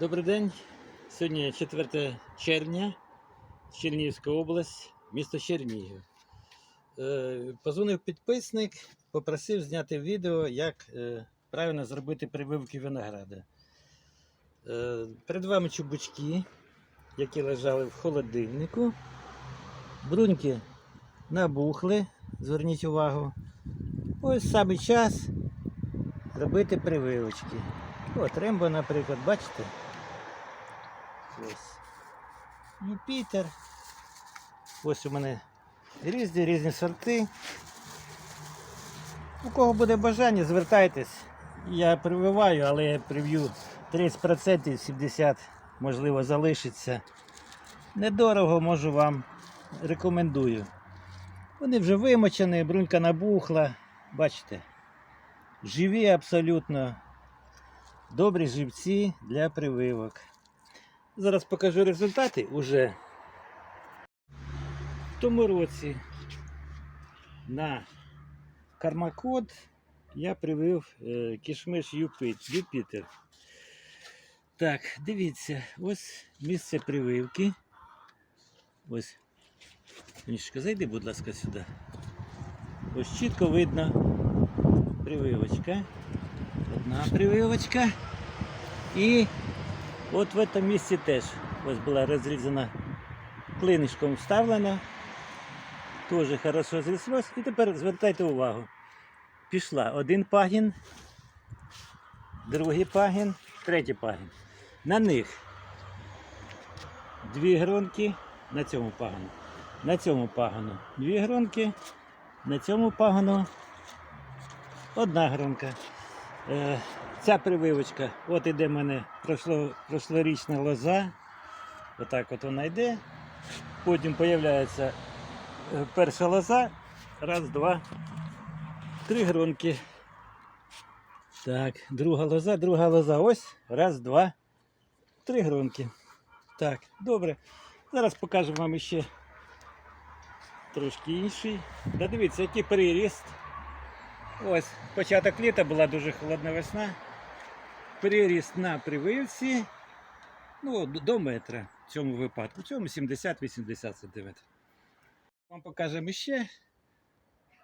Добрий день. Сьогодні 4 червня, Чернігівська область, місто Чернігів. Е, Позвонив підписник, попросив зняти відео, як е, правильно зробити прививки винограда. Е, Перед вами чубучки, які лежали в холодильнику. Бруньки набухли, зверніть увагу. Ось саме час робити прививочки. От Рембо, наприклад, бачите? Ось. Юпітер. Ось у мене різні різні сорти. У кого буде бажання, звертайтесь. Я прививаю, але я прив'ю 30%, 70% можливо залишиться. Недорого можу вам рекомендую. Вони вже вимочені, брунька набухла. Бачите? Живі абсолютно. Добрі живці для прививок. Зараз покажу результати уже. В тому році на кармакод я привив е, кішмиш Юпітер. Так, дивіться, ось місце прививки. Ось. Мішка, зайди, будь ласка, сюди. Ось чітко видно прививочка. Одна прививочка. І от в цьому місці теж ось була розрізана клинишком вставлена. Теж хорошо зріслось. І тепер звертайте увагу. Пішла один пагін, другий пагін, третій пагін. На них дві гронки на цьому пагану. На цьому пагану дві гронки, на цьому пагану одна гронка. Е, Ця прививочка, от іде в мене прошло, прошлорічна лоза. Отак от вона йде. Потім з'являється е, перша лоза. Раз, два, три гронки. Так, друга лоза, друга лоза. Ось. Раз, два, три гронки. Так, добре. Зараз покажу вам ще трошки інший. Да дивіться, який приріст. Ось, початок літа була дуже холодна весна. Приріст на прививці ну, до метра в цьому випадку. В цьому 70-80 см. Вам покажемо ще.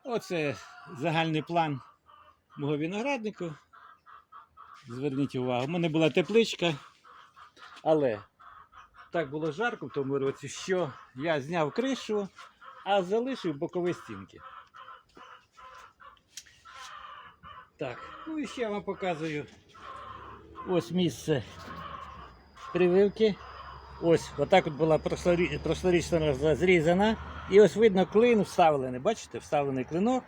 Оце загальний план мого винограднику. Зверніть увагу, у мене була тепличка, але так було жарко в тому році, що я зняв кришу, а залишив бокові стінки. Так, ну і ще я вам показую. Ось місце прививки. Ось, отак от була прошлорі- прошлорічна зрізана. І ось видно клин вставлений. Бачите, вставлений клинок.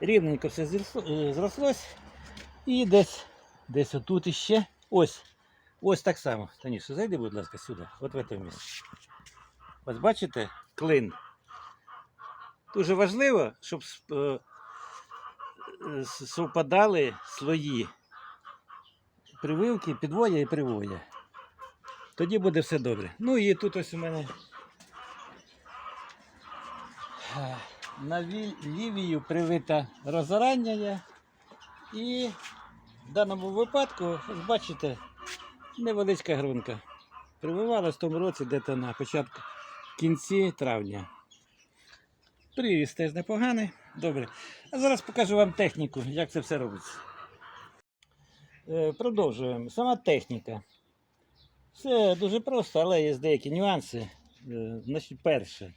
Рівненько все е, зрослось. І десь, десь отут іще. Ось. Ось так само. Таніше, зайди, будь ласка, сюди. От в це місце. Ось бачите, клин. Дуже важливо, щоб е, совпадали слої прививки, підвоя і привоя. Тоді буде все добре. Ну і тут ось у мене е, на лівію привита розорання. І в даному випадку, бачите, невеличка грунка. Прививалась в тому році десь на початку кінці травня. Приріст теж непоганий. Добре. А зараз покажу вам техніку, як це все робиться. Е, Продовжуємо. Сама техніка. Все дуже просто, але є деякі нюанси. Е, Значить, перше.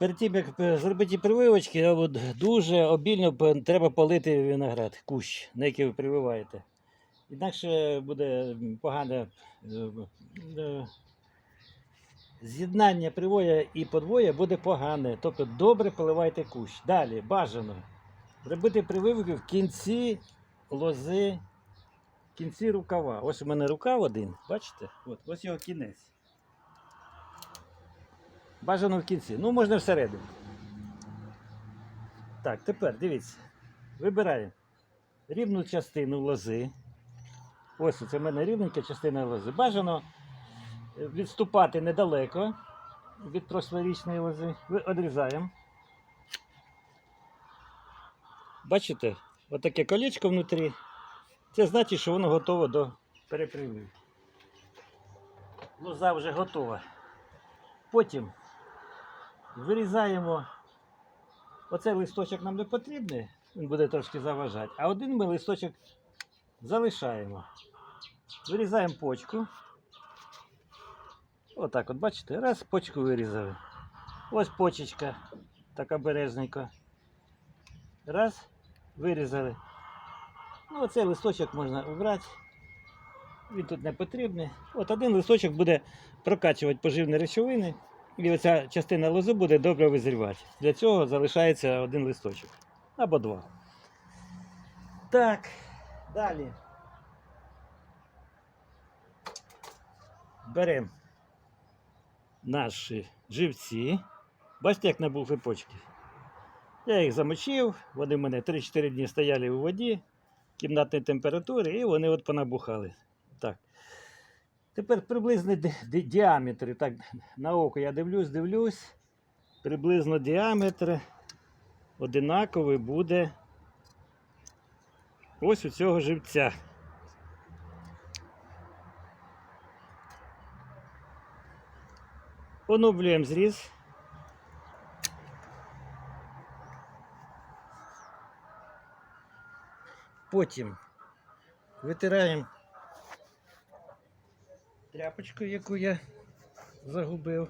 Перед тим, як зробити прививочки, дуже обільно треба полити виноград, кущ, на який ви прививаєте. Інакше буде погане е, е, з'єднання привоя і подвоя буде погане. Тобто добре поливайте кущ. Далі бажано робити прививки в кінці лози, в кінці рукава. Ось у мене рукав один, бачите? От, ось його кінець. Бажано в кінці. Ну, можна всередину. Так, тепер дивіться. Вибираємо рівну частину лози. Ось це в мене рівненька частина лози. Бажано відступати недалеко від прошлорічної лози. Одрізаємо. Бачите, отаке колечко внутрі. Це значить, що воно готове до перепривив. Лоза вже готова. Потім вирізаємо. Оцей листочок нам не потрібний, він буде трошки заважати. А один ми листочок залишаємо. Вирізаємо почку. Отак, от бачите, раз почку вирізали. Ось почечка, так обережненько. Раз, вирізали. Ну, оцей листочок можна убрати. Він тут не потрібний. От один листочок буде прокачувати поживні речовини, і оця частина лози буде добре визрівати. Для цього залишається один листочок. Або два. Так, далі. Беремо наші живці. Бачите, як набули почки? Я їх замочив, вони в мене 3-4 дні стояли у воді кімнатної температури, і вони от понабухали. Так. Тепер ди- діаметр. Так, на око я дивлюсь, дивлюсь. Приблизно діаметр одинаковий буде ось у цього живця. Оновлюємо зріз. Потім витираємо тряпочку, яку я загубив.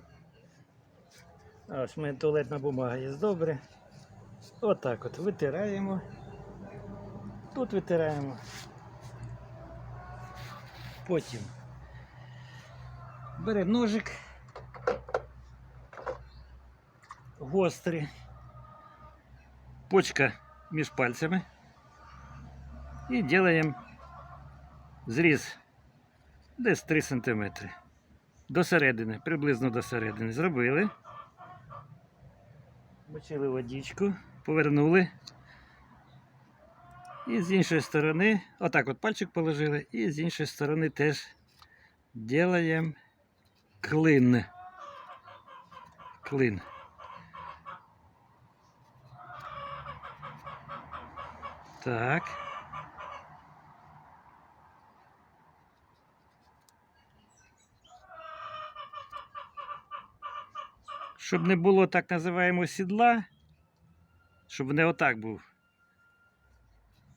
А ось мене туалетна бумага є добре. Отак от витираємо. Тут витираємо. Потім беремо ножик. Гострий. Почка між пальцями. І робимо зріз десь 3 см. До середини, приблизно до середини. Зробили. Мочили водичку, повернули. І з іншої сторони, отак от пальчик положили, і з іншої сторони теж робимо клин. Клин. Так. Щоб не було так називаємо сідла, щоб не отак був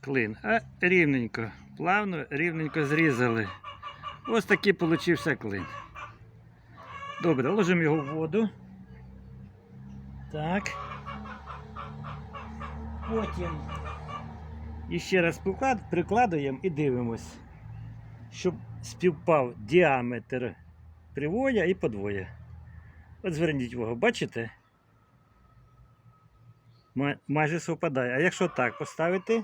клин, а рівненько, плавно, рівненько зрізали. Ось такий получився клин. Добре, ложимо його в воду. Так. Потім і ще раз приклад- прикладуємо і дивимось, щоб співпав діаметр привоя і подвоя. От зверніть увагу, бачите? Майже совпадає. А якщо так поставити,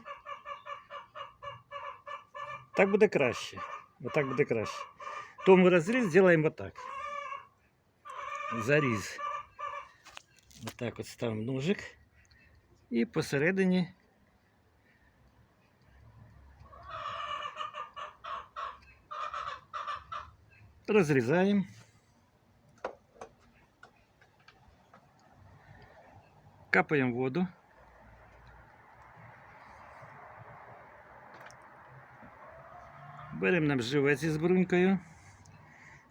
так буде краще. Отак буде краще. Тому розріз зробимо так. Заріз. Отак от ставимо ножик. І посередині розрізаємо. Капаємо воду. Беремо нам живець із брунькою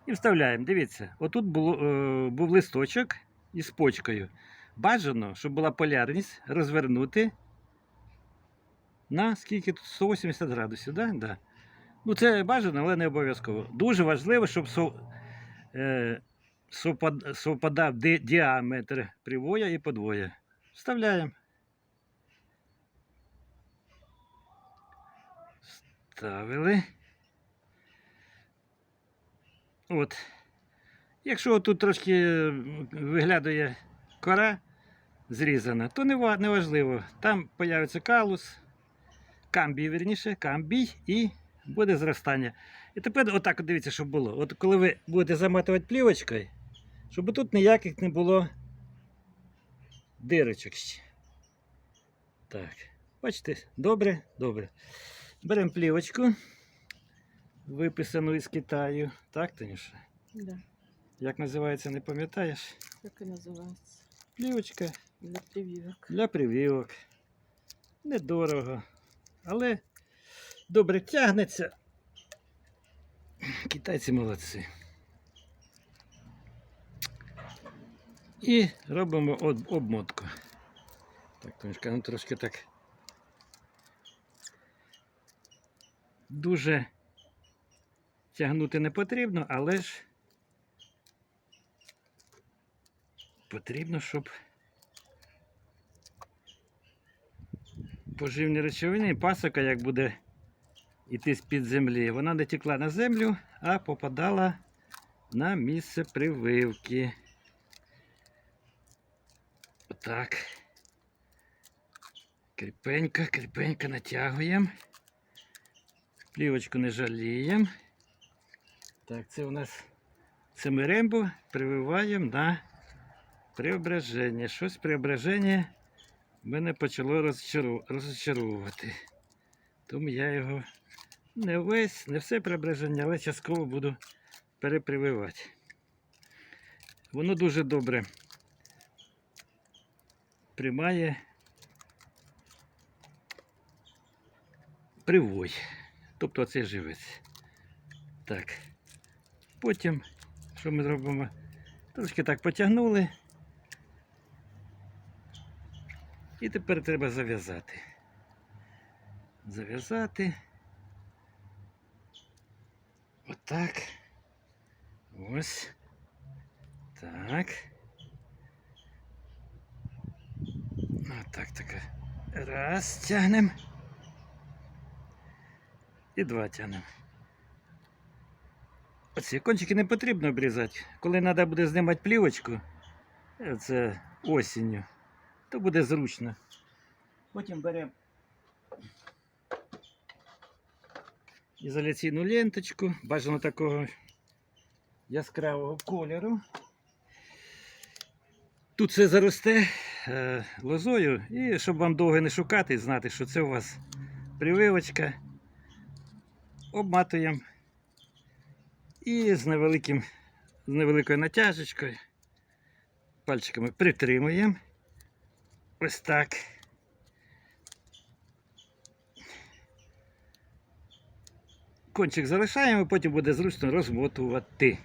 і вставляємо. Дивіться, отут було, е, був листочок із почкою. Бажано, щоб була полярність, розвернути на скільки тут 180 градусів. Да? Да. Ну, це бажано, але не обов'язково. Дуже важливо, щоб сов, е, совпад, совпадав ди- діаметр привоя і подвоя. Вставляємо. Ставили. От. Якщо тут трошки виглядає кора зрізана, то не важливо. Там появиться калус, камбій, верніше, камбій і буде зростання. І тепер отак от дивіться, щоб було. От коли ви будете заматувати плівочкою, щоб тут ніяких не було дирочок. Так. Бачите, добре, добре. Беремо плівочку, виписану із Китаю. Так, Танюша? Да, Як називається, не пам'ятаєш? так і називається. Плівочка Для прививок. для прививок. Недорого. Але добре тягнеться. Китайці молодці. І робимо обмотку. Так, Тонечка, ну трошки так. Дуже тягнути не потрібно, але ж потрібно, щоб поживні речовини, пасока, як буде йти з-під землі, вона не текла на землю, а попадала на місце прививки. Отак. Кріпенько, кріпенько натягуємо. Плівочку не жаліємо. Так, це у нас це ми прививаємо на преображення. Щось преображення мене почало розчаровувати. Тому я його не весь, не все преображення, але частково буду перепрививати. Воно дуже добре приймає привой. Тобто оцей живець. Так. Потім, що ми робимо? Трошки так потягнули. І тепер треба зав'язати. Зав'язати. Отак. Ось. Так. Отак така. Раз тягнемо. І два тягнемо. Оці кончики не потрібно обрізати. Коли треба буде знімати плівочку, е, це осінню, то буде зручно. Потім беремо ізоляційну ленточку, бажано такого яскравого кольору. Тут все заросте е, лозою, і щоб вам довго не шукати, знати, що це у вас прививочка, обматуємо і з невеликим, з невеликою натяжечкою пальчиками притримуємо. Ось так. Кончик залишаємо, потім буде зручно розмотувати.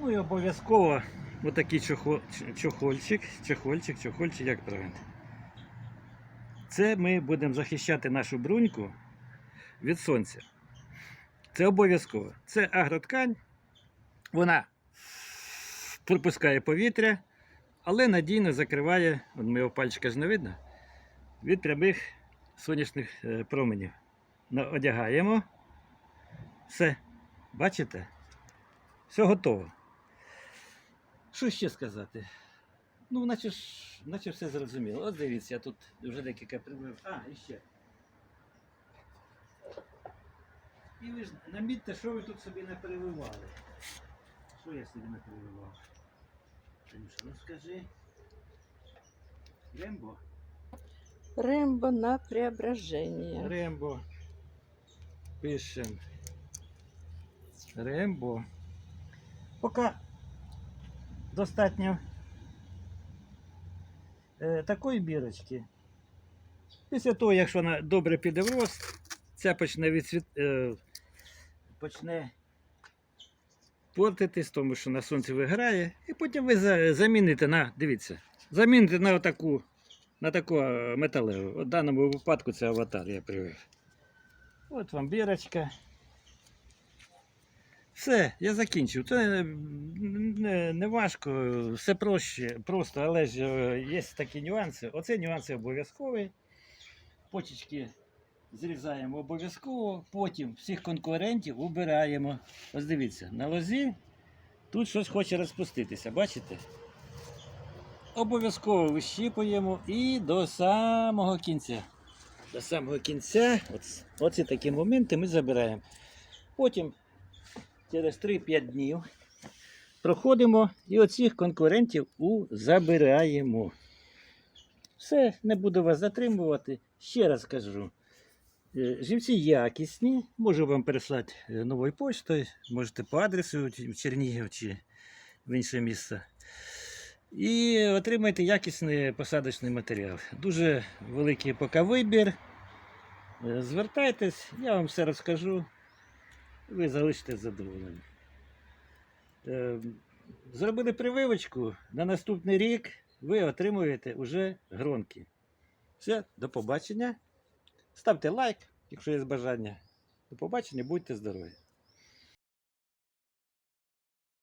Ну і обов'язково отакий чохо, чохольчик, чохольчик, чохольчик, як правильно. Це ми будемо захищати нашу бруньку від сонця. Це обов'язково. Це агроткань. Вона пропускає повітря, але надійно закриває, от моєго пальчика ж не видно, від прямих сонячних е, променів. Одягаємо. Все. Бачите? Все готово. Що ще сказати? Ну, наче, ж, наче все зрозуміло. От дивіться, я тут вже декілька прибив. А, і ще. І ви ж намітьте, що ви тут собі не перевивали. Що я собі не перевивав? Танюша, ну скажи. Рембо? Рембо на преображення. Рембо. Пишем. Рембо. Поки достатньо е, такої бірочки. Після того, якщо вона добре піде в рост, ця почне відсвіт... е, почне портитись, тому що на сонці виграє. І потім ви заміните на, дивіться, заміните на таку на таку е, металеву. В даному випадку це аватар я привів. От вам бірочка. Все, я закінчив. Це не, не важко, все проще, просто, але ж е, є такі нюанси. Оце нюанси обов'язкові. Почечки зрізаємо обов'язково, потім всіх конкурентів убираємо. Ось дивіться, на лозі тут щось хоче розпуститися, бачите? Обов'язково вищіпуємо і до самого кінця. До самого кінця, оці такі моменти ми забираємо. Потім через 3-5 днів проходимо і оцих конкурентів забираємо. Все, не буду вас затримувати. Ще раз кажу. е, Живці якісні, можу вам переслати е, новою поштою, можете по адресу в Чернігів чи в інше місце. І отримайте якісний посадочний матеріал. Дуже великий поки вибір. Е, Звертайтесь, я вам все розкажу. ви залишите задоволені. Е, Зробили прививочку, на наступний рік ви отримуєте уже гронки. Все, до побачення. Ставте лайк, якщо є бажання. До побачення, будьте здорові!